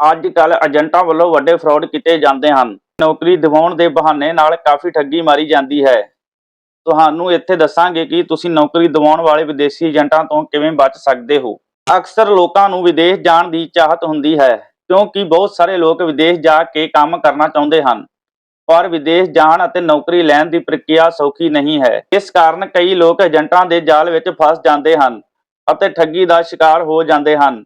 ਅੱਜ ਕੱਲ ਏਜੰਟਾਂ ਵੱਲੋਂ ਵੱਡੇ ਫਰਾਡ ਕੀਤੇ ਜਾਂਦੇ ਹਨ। ਨੌਕਰੀ ਦਿਵਾਉਣ ਦੇ ਬਹਾਨੇ ਨਾਲ ਕਾਫੀ ਠੱਗੀ ਮਾਰੀ ਜਾਂਦੀ ਹੈ। ਤੁਹਾਨੂੰ ਇੱਥੇ ਦੱਸਾਂਗੇ ਕਿ ਤੁਸੀਂ ਨੌਕਰੀ ਦਿਵਾਉਣ ਵਾਲੇ ਵਿਦੇਸ਼ੀ ਏਜੰਟਾਂ ਤੋਂ ਕਿਵੇਂ ਬਚ ਸਕਦੇ ਹੋ। ਅਕਸਰ ਲੋਕਾਂ ਨੂੰ ਵਿਦੇਸ਼ ਜਾਣ ਦੀ ਚਾਹਤ ਹੁੰਦੀ ਹੈ, ਕਿਉਂਕਿ ਬਹੁਤ ਸਾਰੇ ਲੋਕ ਵਿਦੇਸ਼ ਜਾ ਕੇ ਕੰਮ ਕਰਨਾ ਚਾਹੁੰਦੇ ਹਨ। ਪਰ ਵਿਦੇਸ਼ ਜਾਣ ਅਤੇ ਨੌਕਰੀ ਲੈਣ ਦੀ ਪ੍ਰਕਿਰਿਆ ਸੌਖੀ ਨਹੀਂ ਹੈ। ਇਸ ਕਾਰਨ ਕਈ ਲੋਕ ਏਜੰਟਾਂ ਦੇ ਜਾਲ ਵਿੱਚ ਫਸ ਜਾਂਦੇ ਹਨ ਅਤੇ ਠੱਗੀ ਦਾ ਸ਼ਿਕਾਰ ਹੋ ਜਾਂਦੇ ਹਨ।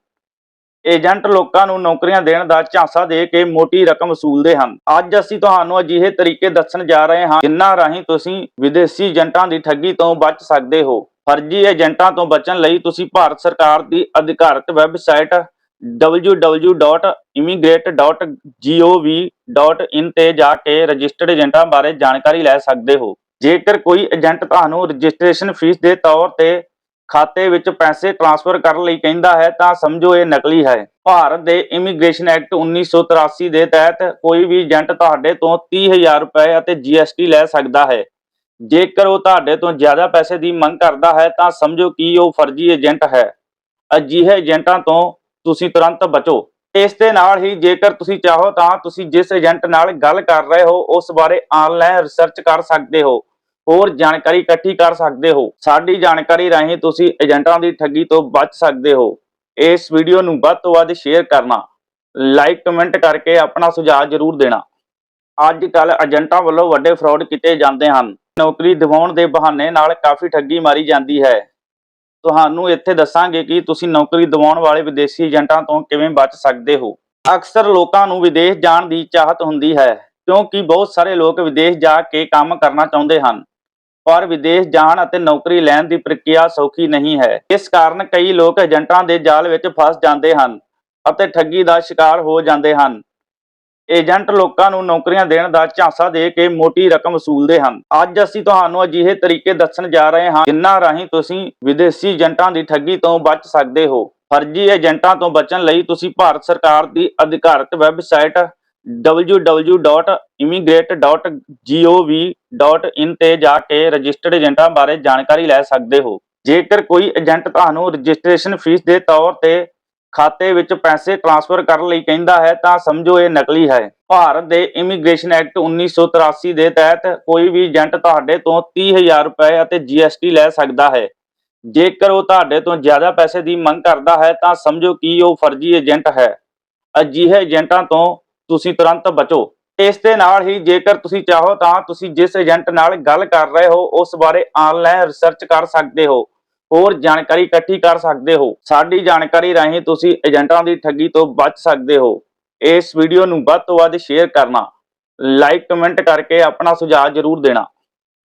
ਏਜੰਟ ਲੋਕਾਂ ਨੂੰ ਨੌਕਰੀਆਂ ਦੇਣ ਦਾ ਝਾਂਸਾ ਦੇ ਕੇ ਮੋਟੀ ਰਕਮ ਵਸੂਲਦੇ ਹਨ। ਅੱਜ ਅਸੀਂ ਤੁਹਾਨੂੰ ਅਜਿਹੇ ਤਰੀਕੇ ਦੱਸਣ ਜਾ ਰਹੇ ਹਾਂ, ਜਿਨ੍ਹਾਂ ਰਾਹੀਂ ਤੁਸੀਂ ਵਿਦੇਸ਼ੀ ਏਜੰਟਾਂ ਦੀ ਠੱਗੀ ਤੋਂ ਬਚ ਸਕਦੇ ਹੋ। ਫਰਜ਼ੀ ਏਜੰਟਾਂ ਤੋਂ ਬਚਣ ਲਈ ਤੁਸੀਂ ਭਾਰਤ ਸਰਕਾਰ ਦੀ ਅਧਿਕਾਰਤ ਵੈਬਸਾਈਟ www.immigrate.gov.in ਤੇ ਜਾ ਕੇ ਰਜਿਸਟਰਡ ਏਜੰਟਾਂ ਬਾਰੇ ਜਾਣਕਾਰੀ ਲੈ ਸਕਦੇ ਹੋ। ਜੇਕਰ ਕੋਈ ਏਜੰਟ ਤੁਹਾਨੂੰ ਰਜਿਸਟ੍ਰੇਸ਼ਨ ਫੀਸ ਦੇ ਤੌਰ ਤੇ ਖਾਤੇ ਵਿੱਚ ਪੈਸੇ ਟ੍ਰਾਂਸਫਰ ਕਰਨ ਲਈ ਕਹਿੰਦਾ ਹੈ, ਤਾਂ ਸਮਝੋ ਇਹ ਨਕਲੀ ਹੈ। ਭਾਰਤ ਦੇ ਇਮੀਗ੍ਰੇਸ਼ਨ ਐਕਟ 1983 ਦੇ ਤਹਿਤ ਕੋਈ ਵੀ ਏਜੰਟ ਤੁਹਾਡੇ ਤੋਂ 30000 ਰੁਪਏ ਅਤੇ GST ਲੈ ਸਕਦਾ ਹੈ। ਜੇਕਰ ਉਹ ਤੁਹਾਡੇ ਤੋਂ ਜ਼ਿਆਦਾ ਪੈਸੇ ਦੀ ਮੰਗ ਕਰਦਾ ਹੈ, ਤਾਂ ਸਮਝੋ ਕਿ ਉਹ ਫਰਜ਼ੀ ਏਜੰਟ ਹੈ। ਅਜਿਹੇ ਏਜੰਟਾਂ ਤੋਂ ਤੁਸੀਂ ਤੁਰੰਤ ਬਚੋ। ਇਸ ਦੇ ਨਾਲ ਹੀ ਜੇਕਰ ਤੁਸੀਂ ਚਾਹੋ ਤਾਂ ਤੁਸੀਂ ਜਿਸ ਏਜੰਟ ਨਾਲ ਗੱਲ ਕਰ ਰਹੇ ਹੋ, ਉਸ ਬਾਰੇ ਆਨਲਾਈਨ ਰਿਸਰਚ ਕਰ ਸਕਦੇ ਹੋ। ਹੋਰ ਜਾਣਕਾਰੀ ਇਕੱਠੀ ਕਰ ਸਕਦੇ ਹੋ। ਸਾਡੀ ਜਾਣਕਾਰੀ ਰਾਹੀਂ ਤੁਸੀਂ ਏਜੰਟਾਂ ਦੀ ਠੱਗੀ ਤੋਂ ਬਚ ਸਕਦੇ ਹੋ। ਇਸ ਵੀਡੀਓ ਨੂੰ ਵੱਧ ਤੋਂ ਵੱਧ ਸ਼ੇਅਰ ਕਰਨਾ, ਲਾਈਕ, ਕਮੈਂਟ ਕਰਕੇ ਆਪਣਾ ਸੁਝਾਅ ਜ਼ਰੂਰ ਦੇਣਾ। ਅੱਜ ਕੱਲ ਏਜੰਟਾਂ ਵੱਲੋਂ ਵੱਡੇ ਫਰਾਡ ਕੀਤੇ ਜਾਂਦੇ ਹਨ। ਨੌਕਰੀ ਦਿਵਾਉਣ ਦੇ ਬਹਾਨੇ ਨਾਲ ਕਾਫੀ ਠੱਗੀ ਮਾਰੀ ਜਾਂਦੀ ਹੈ। ਤੁਹਾਨੂੰ ਇੱਥੇ ਦੱਸਾਂਗੇ ਕਿ ਤੁਸੀਂ ਨੌਕਰੀ ਦਿਵਾਉਣ ਵਾਲੇ ਵਿਦੇਸ਼ੀ ਏਜੰਟਾਂ ਤੋਂ ਕਿਵੇਂ ਬਚ ਸਕਦੇ ਹੋ। ਅਕਸਰ ਲੋਕਾਂ ਨੂੰ ਵਿਦੇਸ਼ ਜਾਣ ਦੀ ਚਾਹਤ ਹੁੰਦੀ ਹੈ, ਕਿਉਂਕਿ ਬਹੁਤ ਸਾਰੇ ਲੋਕ ਵਿਦੇਸ਼ ਜਾ ਕੇ ਕੰਮ ਕਰਨਾ ਚਾਹੁੰਦੇ ਹਨ। ਪਰ ਵਿਦੇਸ਼ ਜਾਣ ਅਤੇ ਨੌਕਰੀ ਲੈਣ ਦੀ ਪ੍ਰਕਿਰਿਆ ਸੌਖੀ ਨਹੀਂ ਹੈ। ਇਸ ਕਾਰਨ ਕਈ ਲੋਕ ਏਜੰਟਾਂ ਦੇ ਜਾਲ ਵਿੱਚ ਫਸ ਜਾਂਦੇ ਹਨ ਅਤੇ ਠੱਗੀ ਦਾ ਸ਼ਿਕਾਰ ਹੋ ਜਾਂਦੇ ਹਨ। ਏਜੰਟ ਲੋਕਾਂ ਨੂੰ ਨੌਕਰੀਆਂ ਦੇਣ ਦਾ ਝਾਂਸਾ ਦੇ ਕੇ ਮੋਟੀ ਰਕਮ ਵਸੂਲਦੇ ਹਨ। ਅੱਜ ਅਸੀਂ ਤੁਹਾਨੂੰ ਅਜਿਹੇ ਤਰੀਕੇ ਦੱਸਣ ਜਾ ਰਹੇ ਹਾਂ ਜਿਨ੍ਹਾਂ ਰਾਹੀਂ ਤੁਸੀਂ ਵਿਦੇਸ਼ੀ ਏਜੰਟਾਂ ਦੀ ਠੱਗੀ ਤੋਂ ਬਚ ਸਕਦੇ ਹੋ। ਫਰਜ਼ੀ ਏਜੰਟਾਂ ਤੋਂ ਬਚਣ ਲਈ ਤੁਸੀਂ ਭਾਰਤ ਸਰਕਾਰ ਦੀ ਅਧਿਕਾਰਤ ਵੈਬਸਾਈਟ www.immigrate.gov.in ਤੇ ਜਾ ਕੇ ਰਜਿਸਟਰਡ ਏਜੰਟਾਂ ਬਾਰੇ ਜਾਣਕਾਰੀ ਲੈ ਸਕਦੇ ਹੋ। ਜੇਕਰ ਕੋਈ ਏਜੰਟ ਤੁਹਾਨੂੰ ਰਜਿਸਟ੍ਰੇਸ਼ਨ ਫੀਸ ਦੇ ਤੌਰ ਤੇ ਖਾਤੇ ਵਿੱਚ ਪੈਸੇ ਟ੍ਰਾਂਸਫਰ ਕਰਨ ਲਈ ਕਹਿੰਦਾ ਹੈ, ਤਾਂ ਸਮਝੋ ਇਹ ਨਕਲੀ ਹੈ। ਭਾਰਤ ਦੇ ਇਮੀਗ੍ਰੇਸ਼ਨ ਐਕਟ 1983 ਦੇ ਤਹਿਤ ਕੋਈ ਵੀ ਏਜੰਟ ਤੁਹਾਡੇ ਤੋਂ 30000 ਰੁਪਏ ਅਤੇ GST ਲੈ ਸਕਦਾ ਹੈ। ਜੇਕਰ ਉਹ ਤੁਹਾਡੇ ਤੋਂ ਜ਼ਿਆਦਾ ਪੈਸੇ ਦੀ ਮੰਗ ਕਰਦਾ ਹੈ, ਤਾਂ ਸਮਝੋ ਕਿ ਉਹ ਫਰਜ਼ੀ ਏਜੰਟ ਹੈ। ਅਜਿਹੇ ਏਜੰਟਾਂ ਤੋਂ ਤੁਸੀਂ ਤੁਰੰਤ ਬਚੋ। ਇਸ ਦੇ ਨਾਲ ਹੀ ਜੇਕਰ ਤੁਸੀਂ ਚਾਹੋ ਤਾਂ ਤੁਸੀਂ ਜਿਸ ਏਜੰਟ ਨਾਲ ਗੱਲ ਕਰ ਰਹੇ ਹੋ, ਉਸ ਬਾਰੇ ਆਨਲਾਈਨ ਰਿਸਰਚ ਕਰ ਸਕਦੇ ਹੋ, ਹੋਰ ਜਾਣਕਾਰੀ ਇਕੱਠੀ ਕਰ ਸਕਦੇ ਹੋ। ਸਾਡੀ ਜਾਣਕਾਰੀ ਰਾਹੀਂ ਤੁਸੀਂ ਏਜੰਟਾਂ ਦੀ ਠੱਗੀ ਤੋਂ ਬਚ ਸਕਦੇ ਹੋ। ਇਸ ਵੀਡੀਓ ਨੂੰ ਵੱਧ ਤੋਂ ਵੱਧ ਸ਼ੇਅਰ ਕਰਨਾ। ਲਾਈਕ ਕਮੈਂਟ ਕਰਕੇ ਆਪਣਾ ਸੁਝਾਅ ਜ਼ਰੂਰ ਦੇਣਾ।